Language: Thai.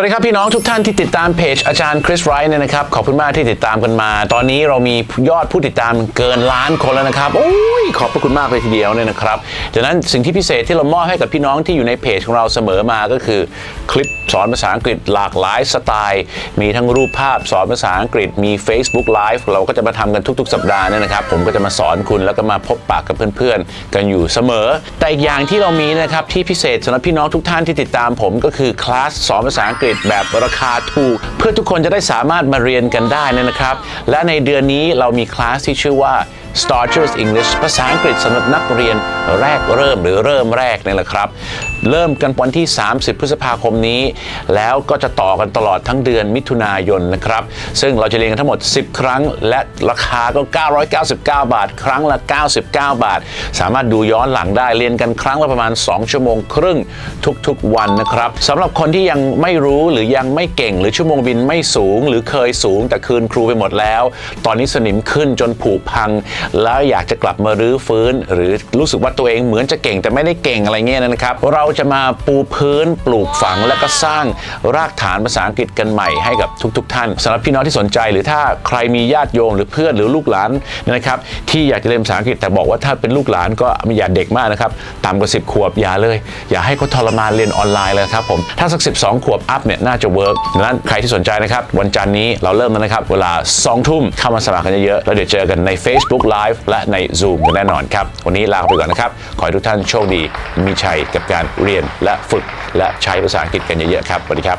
วัสดีครับพี่น้องทุกท่านที่ติดตามเพจอาจารย์คริสไรท์เนี่ยนะครับขอบคุณมากที่ติดตามกันมา ตอนนี้เรามียอดผู้ติดตามเกินล้านคนแล้วนะครับโอ้ย ขอบพระคุณมากเลยทีเดียวเนี่ยนะครับดังนั้นสิ่งที่พิเศษที่เรามอบให้กับพี่น้องที่อยู่ในเพจของเราเสมอมาก็คือ คลิปสอนภาษาอังกฤษหลากหลายสไตล์ มีทั้งรูปภาพสอนภาษาอังกฤษมี Facebook Live เราก็จะมาทำกันทุก ๆ สัปดาห์เนี่ยนะครับ ผมก็จะมาสอนคุณแล้วก็มาพบปากกับเพื่อนๆ กันอยู่เสมอ แต่อีกอย่างที่เรามีนะครับที่พิเศษสำหรับพี่น้องทุกท่านที่ติดตามผมก็คือคลาสสอนภาษาอังกฤษแบบราคาถูก เพื่อทุกคนจะได้สามารถมาเรียนกันได้นะครับและในเดือนนี้เรามีคลาสที่ชื่อว่า Starters English ภาษาอังกฤษสำหรับนักเรียนแรกเริ่มหรือเริ่มแรกนี่แหละครับ เริ่มกันวันที่ 30 พฤษภาคมนี้ แล้วก็จะต่อกันตลอดทั้งเดือนมิถุนายนนะครับ ซึ่งเราจะเรียนกันทั้งหมด 10 ครั้ง และราคาก็ 999 บาท ครั้งละ 99 บาท สามารถดูย้อนหลังได้เรียนกันครั้งละประมาณ 2 ชั่วโมงครึ่งทุกๆวันนะครับสำหรับคนที่ยังไม่รู้หรือยังไม่เก่ง หรือชั่วโมงบินไม่สูง หรือเคยสูงแต่คืนครูไปหมดแล้ว ตอนนี้สนิมขึ้นจนผุพังแล้วอยากจะกลับมารื้อฟื้น หรือรู้สึกว่าตัวเองเหมือนจะเก่งแต่ไม่ได้เก่งอะไรเงี้ยนะครับ เราจะมาปูพื้นปลูกฝังและก็สร้างรากฐานภาษาอังกฤษกันใหม่ให้กับทุก ๆ ท่านสำหรับพี่น้องที่สนใจ หรือถ้าใครมีญาติโยมหรือเพื่อนหรือลูกหลานนะครับที่อยากจะเรียนภาษาอังกฤษแต่บอกว่าถ้าเป็นลูกหลานก็ไม่อย่าเด็กมากนะครับต่ำกว่า 10 ขวบอย่าเลย อย่าให้เขาทรมานเรียนออนไลน์เลยครับผมถ้าสัก 12 ขวบอัพเนี่ยน่าจะเวิร์กดังนั้นใครที่สนใจนะครับวันจันทร์นี้เราเริ่มแล้วนะครับเวลา2ทุ่มเข้ามาสมัครกันเยอะๆแล้วเดี๋ยวเจอกันใน Facebook Live และใน Zoom กันแน่นอนครับ วันนี้ลาไปก่อนนะครับ ขอให้ทุกท่านโชคดี มีชัยกับการเรียนและฝึกและใช้ภาษาอังกฤษกันเยอะๆครับสวัสดีครับ